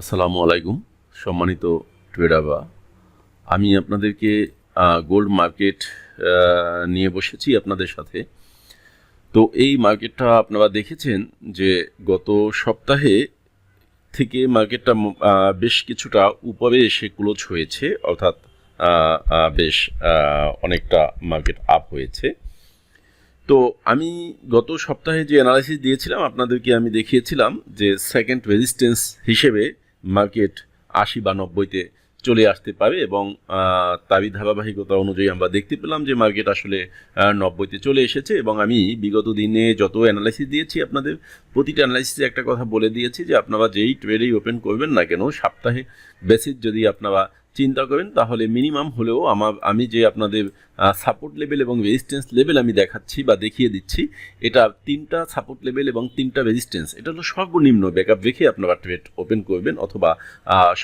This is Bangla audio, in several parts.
আসসালামু আলাইকুম, সম্মানিত ট্রেডাররা আমি আপনাদেরকে গোল্ড মার্কেট নিয়ে বসেছি আপনাদের সাথে। তো এই মার্কেটটা আপনারা দেখেছেন যে গত সপ্তাহে থেকে মার্কেটটা বেশ কিছুটা উপরে এসে ক্লোজ হয়েছে, অর্থাৎ বেশ অনেকটা মার্কেট আপ হয়েছে। তো আমি গত সপ্তাহে যে অ্যানালাইসিস দিয়েছিলাম, আপনাদেরকে আমি দেখিয়েছিলাম যে সেকেন্ড রেজিস্ট্যান্স হিসেবে মার্কেট আশি বা নব্বইতে চলে আসতে পারে এবং তাবি ধারাবাহিকতা অনুযায়ী আমরা দেখতে পেলাম যে মার্কেট আসলে নব্বইতে চলে এসেছে এবং আমি বিগত দিনে যত অ্যানালাইসিস দিয়েছি আপনাদের, প্রতিটা অ্যানালাইসিসে একটা কথা বলে দিয়েছি যে আপনারা যেই ট্রেডেই ওপেন করবেন না কেন, সপ্তাহে বেসিস যদি আপনারা চিন্তা করেন, তাহলে মিনিমাম হলেও আমার, আমি যে আপনাদের সাপোর্ট লেভেল এবং রেজিস্ট্যান্স লেভেল আমি দেখাচ্ছি বা দেখিয়ে দিচ্ছি, এটা তিনটা সাপোর্ট লেভেল এবং তিনটা রেজিস্ট্যান্স এটা হলো সর্বনিম্ন ব্যাকআপ রেখে আপনারা ট্রেড ওপেন করবেন অথবা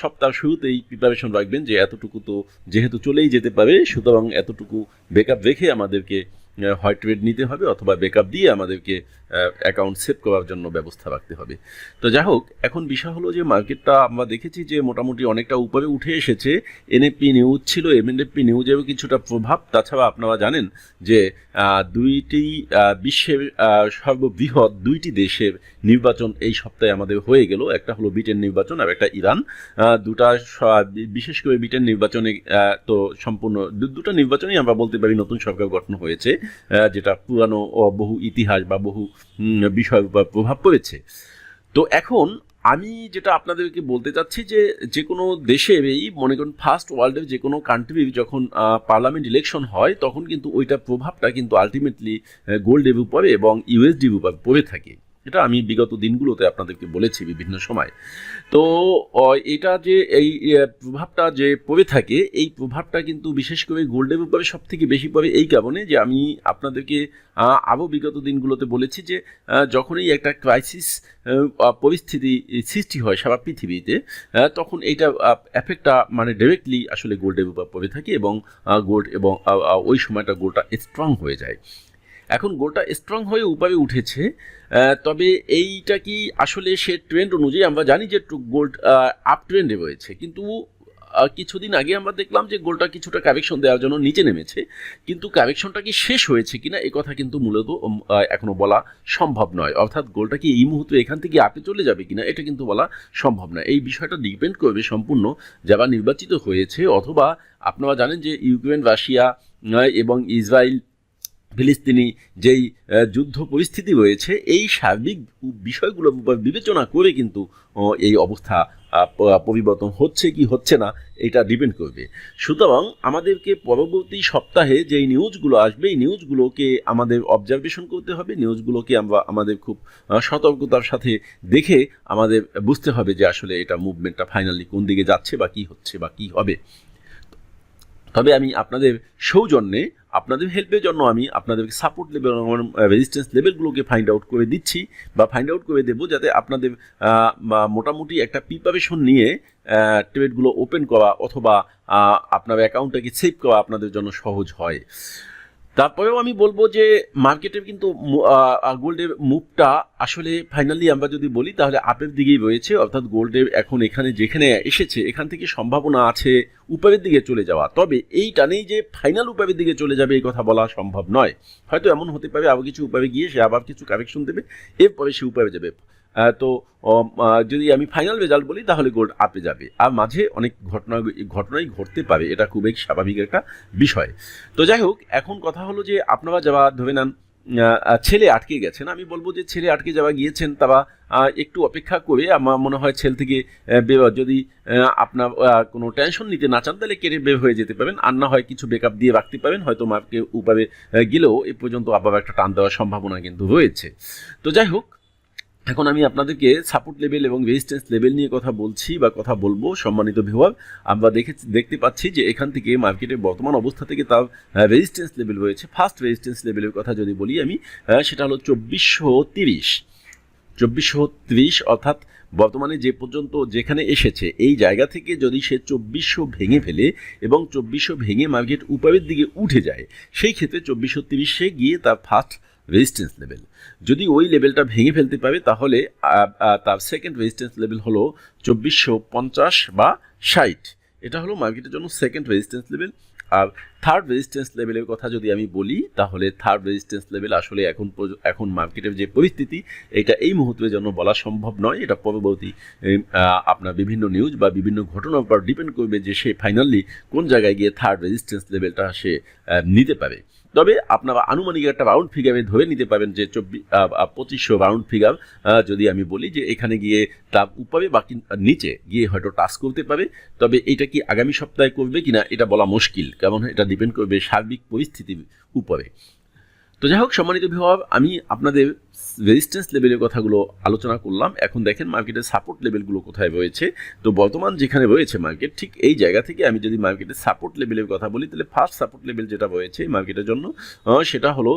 সপ্তাহ শুরুতেই প্রিপারেশন রাখবেন যে এতটুকু তো যেহেতু চলেই যেতে পারে, সুতরাং এতটুকু ব্যাকআপ রেখে আমাদেরকে আহ, হয় নিতে হবে অথবা ব্যাকআপ দিয়ে আমাদেরকে অ্যাকাউন্ট সেভ করার জন্য ব্যবস্থা রাখতে হবে। তো যাই হোক এখন বিষয় হলো যে মার্কেটটা আমরা দেখেছি যে মোটামুটি অনেকটা উপরে উঠে এসেছে। এনএপি নিউজ ছিল এমএনএপি নিউজেরও কিছুটা প্রভাব। তাছাড়া আপনারা জানেন যে দুইটি বিশ্বের সর্ববৃহৎ দুইটি দেশের নির্বাচন এই সপ্তাহে আমাদের হয়ে গেল। একটা হলো ব্রিটেন নির্বাচন আর একটা ইরান। দুটা বিশেষ করে ব্রিটেন নির্বাচনে তো সম্পূর্ণ দুটো নির্বাচনেই আমরা বলতে পারি নতুন সরকার গঠন হয়েছে। যেটা পুরানো বহু ইতিহাস বা বহু বিষয় উপর প্রভাব পড়েছে। তো এখন আমি যেটা আপনাদেরকে বলতে চাচ্ছি যে যে কোনো দেশেরই এই মনে করুন ফার্স্ট ওয়ার্ল্ডের যে কোনো কান্ট্রির যখন পার্লামেন্ট ইলেকশন হয়, তখন কিন্তু ওইটা প্রভাবটা কিন্তু আলটিমেটলি গোল্ডের উপরে এবং ইউএসডির উপরে পড়ে থাকে। এটা আমি বিগত দিনগুলোতে আপনাদেরকে বলেছি বিভিন্ন সময়। তো এটা যে এই প্রভাবটা যে পড়ে থাকে, এই প্রভাবটা কিন্তু বিশেষ করে গোল্ডের উপরে সব থেকে বেশি পড়ে এই কারণে যে আমি আপনাদেরকে আরও বিগত দিনগুলোতে বলেছি যে যখনই একটা ক্রাইসিস পরিস্থিতি সৃষ্টি হয় সারা পৃথিবীতে তখন এইটা এফেক্টটা মানে ডাইরেক্টলি আসলে গোল্ডের উপর পড়ে থাকে এবং গোল্ড এবং ওই সময়টা গোল্ডটা স্ট্রং হয়ে যায়। এখন গোলটা স্ট্রং হয়ে উপরে উঠেছে তবে এইটা কি আসলে সে ট্রেন্ড অনুযায়ী আমরা জানি যে গোল্ড আপ ট্রেন্ডে রয়েছে কিন্তু কিছুদিন আগে আমরা দেখলাম যে গোলটা কিছুটা কারেকশন দেওয়ার জন্য নিচে নেমেছে কিন্তু কারেকশনটা কি শেষ হয়েছে কিনা এই কথা কিন্তু মূলত উম, আহ, এখনও বলা সম্ভব নয়। অর্থাৎ গোলটা কি এই মুহূর্তে এখান থেকে আপে চলে যাবে কিনা এটা কিন্তু বলা সম্ভব নয়। এই বিষয়টা ডিপেন্ড করবে সম্পূর্ণ যারা নির্বাচিত হয়েছে অথবা আপনারা জানেন যে ইউক্রেন রাশিয়া এবং ইসরায়েল ফিলিস্তিনি যেই যুদ্ধ পরিস্থিতি রয়েছে, এই সার্বিক বিষয়গুলো বিবেচনা করে কিন্তু এই অবস্থা পরিবর্তন হচ্ছে কি হচ্ছে না, এটা ডিপেন্ড করবে। সুতরাং আমাদেরকে পরবর্তী সপ্তাহে যেই নিউজগুলো আসবে, এই নিউজগুলোকে আমাদের অবজারভেশন করতে হবে নিউজগুলোকে আমরা আমাদের খুব সতর্কতার সাথে দেখে আমাদের বুঝতে হবে যে আসলে এটা মুভমেন্টটা ফাইনালি কোন দিকে যাচ্ছে বা কি হচ্ছে বা কি হবে। তবে আমি আপনাদের সৌজন্যে আপনাদের হেল্পের জন্য আমি আপনাদেরকে সাপোর্ট লেভেল রেজিস্ট্যান্স লেভেলগুলোকে ফাইন্ড আউট করে দিচ্ছি বা ফাইন্ড আউট করে দেবো যাতে আপনাদের মোটামুটি একটা প্রিপারেশন নিয়ে ট্রেডগুলো ওপেন করা অথবা আপনার অ্যাকাউন্টটাকে সেভ করা আপনাদের জন্য সহজ হয়। তারপরেও আমি বলব যে মার্কেটের কিন্তু গোল্ডের মুভটা আসলে ফাইনালি আমরা যদি বলি তাহলে আপের দিকেই রয়েছে, অর্থাৎ গোল্ডের এখন এখানে যেখানে এসেছে, এখান থেকে সম্ভাবনা আছে উপরের দিকে চলে যাওয়া। তবে এই টানেই যে ফাইনাল উপরের দিকে চলে যাবে এই কথা বলা সম্ভব নয়। হয়তো এমন হতে পারে আবার কিছু উপরে গিয়ে সে আবার কিছু কারেকশন দেবে, এরপরে সে উপরে যাবে। তো যদি আমি ফাইনাল রেজাল্ট বলি, তাহলে গোল্ড আপে যাবে। আর মাঝে অনেক ঘটনা, ঘটনাই ঘটতে পারে, এটা খুবই স্বাভাবিক একটা বিষয়। তো যাই হোক, এখন কথা হলো যে আপনারা যারা, ধরে নেন ছেলে আটকে গেছেন, আমি বলব যে ছেলে আটকে যাওয়া গিয়েছেন, তারা একটু অপেক্ষা করে, আমার মনে হয় ছেল থেকে বের- যদি আপনার কোনো টেনশন নিতে না চান, তাহলে কেটে বের হয়ে যেতে পারেন আর না হয় কিছু বেকআপ দিয়ে রাখতে পারেন হয়তো মাকে উপরে গেলেও এ পর্যন্ত আবার একটা টান দেওয়ার সম্ভাবনা কিন্তু রয়েছে। তো যাই হোক এখন আমি আপনাদেরকে সাপোর্ট লেভেল এবং রেজিস্ট্যান্স লেভেল নিয়ে কথা বলছি বা কথা বলব, সম্মানিত ভিউয়ার আমরা দেখে, দেখতে পাচ্ছি যে এখান থেকে মার্কেটের বর্তমান অবস্থা থেকে তার রেজিস্ট্যান্স লেভেল রয়েছে। ফার্স্ট রেজিস্ট্যান্স লেভেলের কথা যদি বলি আমি সেটা হলো চব্বিশশো তিরিশ। চব্বিশশো ত্রিশ অর্থাৎ বর্তমানে যে পর্যন্ত যেখানে এসেছে, এই জায়গা থেকে যদি সে চব্বিশশো ভেঙে ফেলে এবং চব্বিশশো ভেঙে মার্কেট উপরের দিকে উঠে যায়, সেই ক্ষেত্রে চব্বিশশো তিরিশে গিয়ে তার ফার্স্ট রেজিস্ট্যান্স লেভেল যদি ওই লেভেলটা ভেঙে ফেলতে পারে, তাহলে তার সেকেন্ড রেজিস্ট্যান্স লেভেল হলো চব্বিশশো পঞ্চাশ বা ষাট। এটা হলো মার্কেটের জন্য সেকেন্ড রেজিস্ট্যান্স লেভেল আর থার্ড রেজিস্ট্যান্স লেভেলের কথা যদি আমি বলি, তাহলে থার্ড রেজিস্ট্যান্স লেভেল আসলে এখন এখন মার্কেটের যে পরিস্থিতি, এটা এই মুহূর্তের জন্য বলা সম্ভব নয়। এটা পরবর্তী আপনার বিভিন্ন নিউজ বা বিভিন্ন ঘটনার উপর ডিপেন্ড করবে যে সে ফাইনালি কোন জায়গায় গিয়ে থার্ড রেজিস্ট্যান্স লেভেলটা সে নিতে পারে। তবে আপনারা আনুমানিক একটা রাউন্ড ফিগারে ধরে নিতে পারেন যে চব্বিশ পঁচিশশো রাউন্ড ফিগার যদি আমি বলি যে এখানে গিয়ে তার উপরে বাকি নিচে গিয়ে হয়তো টাচ করতে পারে। তবে এটা কি আগামী সপ্তাহে করবে কিনা এটা বলা মুশকিল, কারণ এটা ডিপেন্ড করবে সার্বিক পরিস্থিতির উপরে। তো যাই হোক, সম্মানিত বিভাগ, আমি আপনাদের রেজিস্ট্যান্স লেভেলের কথাগুলো আলোচনা করলাম। এখন দেখেন মার্কেটের সাপোর্ট লেভেলগুলো কোথায় রয়েছে। তো বর্তমান যেখানে রয়েছে মার্কেট ঠিক এই জায়গা থেকে আমি যদি মার্কেটের সাপোর্ট লেভেলের কথা বলি, তাহলে ফার্স্ট সাপোর্ট লেভেল যেটা রয়েছে মার্কেটের জন্য সেটা হলো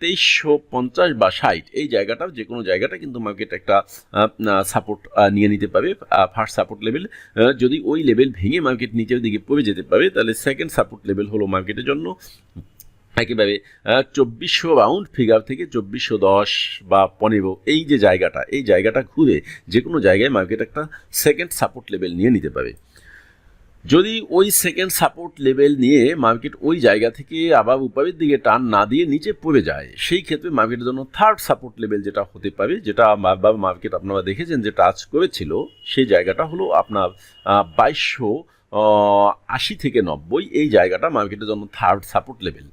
তেইশশো পঞ্চাশ বা ষাট। এই জায়গাটা যে কোনো জায়গাটা কিন্তু মার্কেট একটা সাপোর্ট নিয়ে নিতে পারে ফার্স্ট সাপোর্ট লেভেল যদি ওই লেভেল ভেঙে মার্কেট নিচের দিকে পড়ে যেতে পারে, তাহলে সেকেন্ড সাপোর্ট লেভেল হলো মার্কেটের জন্য। একেবারে চব্বিশশো রাউন্ড ফিগার থেকে চব্বিশশো দশ বা পনেরো, এই যে জায়গাটা, এই জায়গাটা ঘুরে যে কোনো জায়গায় মার্কেট একটা সেকেন্ড সাপোর্ট লেভেল নিয়ে নিতে পারে। যদি ওই সেকেন্ড সাপোর্ট লেভেল নিয়ে মার্কেট ওই জায়গা থেকে আবার উপরের দিকে টান না দিয়ে নিচে পড়ে যায়, সেই ক্ষেত্রে মার্কেটের জন্য থার্ড সাপোর্ট লেভেল যেটা হতে পারে, যেটা মার্কেট আপনারা দেখেছেন যে টাচ করেছিল, সেই জায়গাটা হলো আপনার বাইশশো আশি থেকে নব্বই এই জায়গাটা মার্কেটের জন্য থার্ড সাপোর্ট লেভেল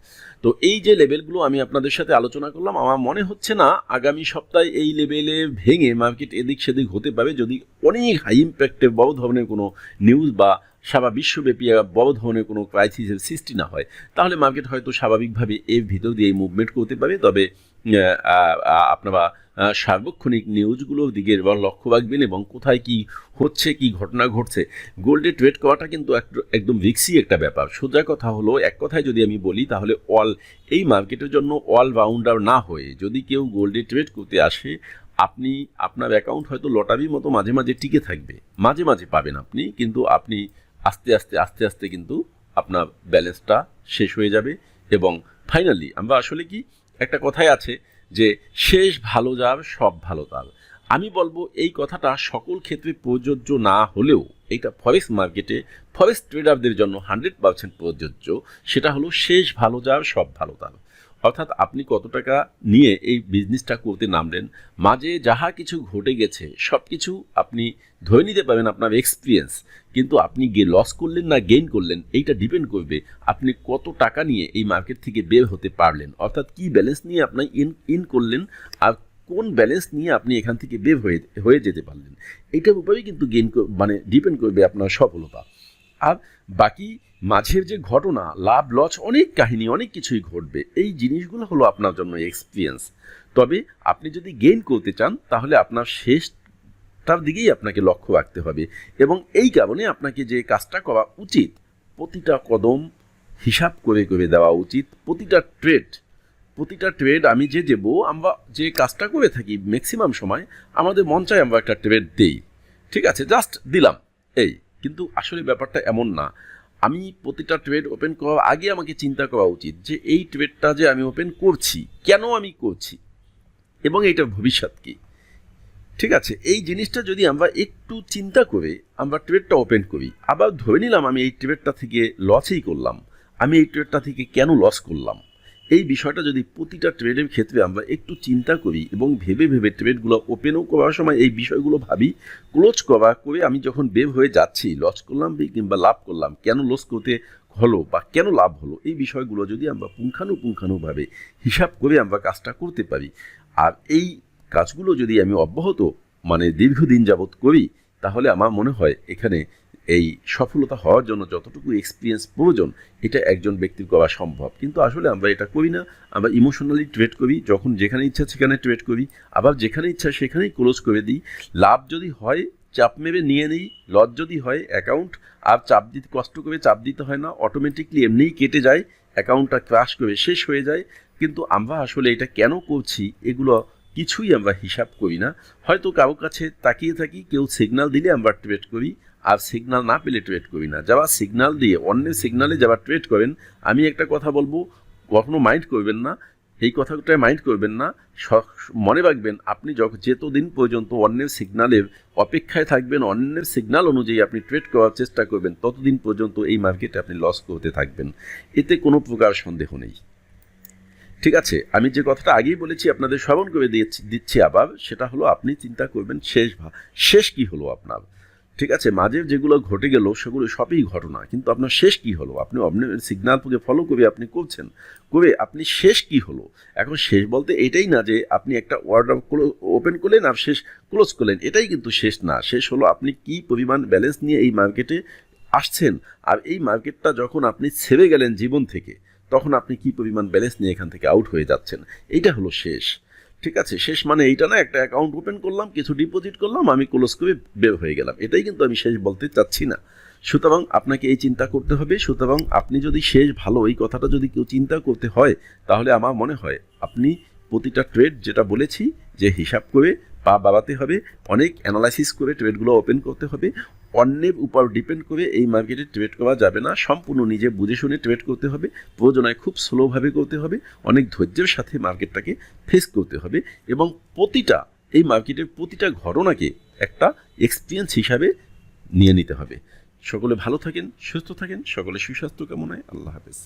তো এই যে লেভেলগুলো আমি আপনাদের সাথে আলোচনা করলাম, আমার মনে হচ্ছে না আগামী সপ্তাহে এই লেভেলে ভেঙে মার্কেট এদিক সেদিক হতে পারে যদি অনেক হাই ইম্প্যাক্টের বড় ধরনের কোনো নিউজ বা সারা বিশ্বব্যাপী বড় ধরনের কোনো ক্রাইসিসের সৃষ্টি না হয়, তাহলে মার্কেট হয়তো স্বাভাবিকভাবে এর ভিতর দিয়ে মুভমেন্ট করতে পারে। তবে আপনারা সার্বক্ষণিক নিউজগুলোর দিকে এবার লক্ষ্য রাখবেন এবং কোথায় কি হচ্ছে, কি ঘটনা ঘটছে, গোল্ডে ট্রেড করাটা কিন্তু এক- একদম রিক্সি একটা ব্যাপার। সোজা কথা হলো, এক কথায় যদি আমি বলি, তাহলে অল, এই মার্কেটের জন্য অল রাউন্ডার না হয়ে যদি কেউ গোল্ডে ট্রেড করতে আসে, আপনি, আপনার অ্যাকাউন্ট হয়তো লটারির মতো মাঝে মাঝে টিকে থাকবে। মাঝে মাঝে পাবেন আপনি, কিন্তু আপনি আস্তে আস্তে আস্তে আস্তে কিন্তু আপনার ব্যালেন্সটা শেষ হয়ে যাবে এবং ফাইনালি আমরা আসলে কি একটা কথাই আছে যে, শেষ ভালো যার, সব ভালো তার। আমি বলব, এই কথাটা সকল ক্ষেত্রে প্রযোজ্য না হলেও, এইটা ফরেস্ট মার্কেটে, ফরেস্ট ট্রেডারদের জন্য হান্ড্রেড পার্সেন্ট প্রযোজ্য। সেটা হলো, শেষ ভালো যার, সব ভালো তার। অর্থাৎ আপনি কত টাকা নিয়ে এই বিজনেসটা করতে নামলেন, মাঝে যাহা কিছু ঘটে গেছে সব কিছু আপনি ধরে নিতে পারবেন আপনার এক্সপিরিয়েন্স কিন্তু আপনি গিয়ে লস করলেন না গেইন করলেন, এইটা ডিপেন্ড করবে আপনি কত টাকা নিয়ে এই মার্কেট থেকে বের হতে পারলেন। অর্থাৎ কি ব্যালেন্স নিয়ে আপনার ইন ইন করলেন আর কোন ব্যালেন্স নিয়ে আপনি এখান থেকে বের হয়ে হয়ে যেতে পারলেন। এইটার উপরেই কিন্তু গেইন মানে ডিপেন্ড করবে আপনার সফলতা। আর বাকি মাঝের যে ঘটনা, লাভ, লস, অনেক কাহিনী, অনেক কিছুই ঘটবে। এই জিনিসগুলো হলো আপনার জন্য এক্সপিরিয়েন্স তবে আপনি যদি গেইন করতে চান, তাহলে আপনার শেষটার দিকেই আপনাকে লক্ষ্য রাখতে হবে এবং এই কারণে আপনাকে যে কাজটা করা উচিত, প্রতিটা কদম হিসাব করে করে দেওয়া উচিত, প্রতিটা ট্রেড প্রতিটা ট্রেড আমি যে দেবো, আমরা যে কাজটা করে থাকি ম্যাক্সিমাম সময়, আমাদের মন আমরা একটা ট্রেড দেই। ঠিক আছে? জাস্ট দিলাম, এই। কিন্তু আসলে ব্যাপারটা এমন না। আমি প্রতিটা ট্রেড ওপেন করার আগে আমাকে চিন্তা করা উচিত যে এই ট্রেডটা যে আমি ওপেন করছি, কেন আমি করছি? এবং এইটার ভবিষ্যৎ কী? ঠিক আছে, এই জিনিসটা যদি আমরা একটু চিন্তা করে আমরা ট্রেডটা ওপেন করি, আবার ধরে নিলাম আমি এই ট্রেডটা থেকে লসই করলাম। আমি এই ট্রেডটা থেকে কেন লস করলাম? এই বিষয়টা যদি প্রতিটা ট্রেডের ক্ষেত্রে আমরা একটু চিন্তা করি এবং ভেবে ভেবে ট্রেডগুলো ওপেনও করার সময় এই বিষয়গুলো ভাবি ক্লোজ করা করে আমি যখন বের হয়ে যাচ্ছি লস করলাম কিংবা লাভ করলাম, কেন লস করতে হলো বা কেন লাভ হলো, এই বিষয়গুলো যদি আমরা পুঙ্খানুপুঙ্খানুভাবে হিসাব করে আমরা কাজটা করতে পারি। আর এই কাজগুলো যদি আমি অব্যাহত মানে দীর্ঘদিন যাবৎ করি, তাহলে আমার মনে হয় এখানে এই সফলতা হওয়ার জন্য যতটুকু এক্সপিরিয়েন্স প্রয়োজন, এটা একজন ব্যক্তির করা সম্ভব। কিন্তু আসলে আমরা এটা করি না, আমরা ইমোশনালি ট্রেড করি, যখন যেখানে ইচ্ছা সেখানে ট্রেড করি, আবার যেখানে ইচ্ছা সেখানেই ক্লোজ করে দিই। লাভ যদি হয়, চাপ মেরে নিয়ে নিই, লস যদি হয় অ্যাকাউন্ট আর চাপ দিতে, কষ্ট করে চাপ দিতে হয় না অটোমেটিকলি এমনিই কেটে যায় অ্যাকাউন্টটা ক্রাশ করে শেষ হয়ে যায়। কিন্তু আমরা আসলে এটা কেন করছি, এগুলো কিছুই আমরা হিসাব করি না। হয়তো কারও কাছে তাকিয়ে থাকি, কেউ সিগনাল দিলে আমরা ট্রেড করি আর সিগনাল না পেলে ট্রেড করি না। যারা সিগনাল দিয়ে, অন্যের সিগনালে যারা ট্রেড করেন, আমি একটা কথা বলব, কখনো মাইন্ড করবেন না, এই কথাটা মাইন্ড করবেন না মনে রাখবেন, আপনি যেতদিন পর্যন্ত অন্যের সিগন্যালের অপেক্ষায় থাকবেন, অন্যের সিগন্যাল অনুযায়ী আপনি ট্রেড করার চেষ্টা করবেন, ততদিন পর্যন্ত এই মার্কেটে আপনি লস করতে থাকবেন। এতে কোনো প্রকার সন্দেহ নেই। ঠিক আছে, আমি যে কথাটা আগেই বলেছি, আপনাদের স্মরণ করে দিয়েছি, দিচ্ছি আবার, সেটা হলো আপনি চিন্তা করবেন শেষ শেষ কি হলো আপনার। ঠিক আছে, মাঝে যেগুলো ঘটে গেল সেগুলো সবই ঘটনা, কিন্তু আপনার শেষ কি হলো? আপনি আপনার সিগন্যালকে ফলো করে আপনি করছেন। করে আপনি শেষ কি হলো? এখন শেষ বলতে এটাই না যে আপনি একটা অর্ডার ওপেন করলেন আর শেষ ক্লোজ করলেন, এটাই কিন্তু শেষ না। শেষ হলো আপনি কি পরিমাণ ব্যালেন্স নিয়ে এই মার্কেটে আসছেন? আর এই মার্কেটটা যখন আপনি ছেড়ে গেলেন জীবন থেকে, তখন আপনি কি পরিমাণ ব্যালেন্স নিয়ে এখান থেকে আউট হয়ে যাচ্ছেন? এইটা হলো শেষ। ঠিক আছে, শেষ মানে এইটা না, একটা অ্যাকাউন্ট ওপেন করলাম, কিছু ডিপোজিট করলাম, আমি ক্লোজ করে বের হয়ে গেলাম। এটাই কিন্তু আমি শেষ বলতে চাচ্ছি না। সুতরাং আপনাকে এই চিন্তা করতে হবে, সুতরাং আপনি যদি শেষ ভালো, এই কথাটা যদি কেউ চিন্তা করতে হয়, তাহলে আমার মনে হয় আপনি প্রতিটা ট্রেড যেটা বলেছি, যে হিসাব করে পা বাড়াতে হবে, অনেক অ্যানালাইসিস করে ট্রেডগুলো ওপেন করতে হবে, অন্যের উপর ডিপেন্ড করে এই মার্কেটে ট্রেড করা যাবে না, সম্পূর্ণ নিজে বুঝে শুনে ট্রেড করতে হবে, প্রয়োজনায় খুব স্লোভাবে করতে হবে, অনেক ধৈর্যের সাথে মার্কেটটাকে ফেস করতে হবে এবং প্রতিটা, এই মার্কেটের প্রতিটা ঘটনাকে একটা এক্সপিরিয়েন্স হিসাবে নিয়ে নিতে হবে। সকলে ভালো থাকেন, সুস্থ থাকেন, সকলে সুস্বাস্থ্য কামনায় আল্লাহ হাফেজ।